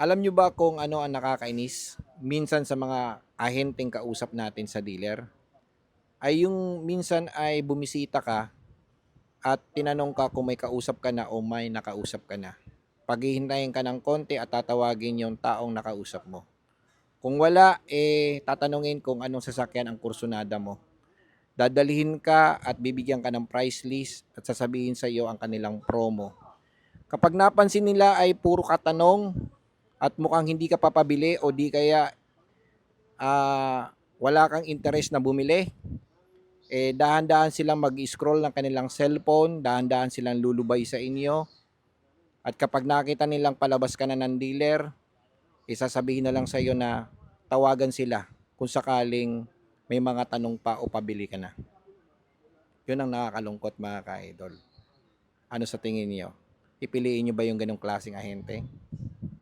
Alam nyo ba kung ano ang nakakainis? Minsan sa mga ahenteng kausap natin sa dealer, ay yung minsan ay bumisita ka at tinanong ka kung may kausap ka na o may nakausap ka na. Paghihintayin ka ng konti at tatawagin yung taong nakausap mo. Kung wala, eh tatanungin kung anong sasakyan ang kursunada mo. Dadalhin ka at bibigyan ka ng price list at sasabihin sa iyo ang kanilang promo. Kapag napansin nila ay puro katanong at mukhang hindi ka papabili o di kaya ah, wala kang interest na bumili, eh dahan-dahan silang mag-scroll ng kanilang cellphone, dahan-dahan silang lulubay sa inyo. At kapag nakita nilang palabas ka na ng dealer, isasabihin na lang sa iyo na tawagan sila kung sakaling may mga tanong pa o pabili ka na. Yun ang nakakalungkot mga ka-idol. Ano sa tingin niyo? Pipiliin niyo ba yung ganong klaseng ahente?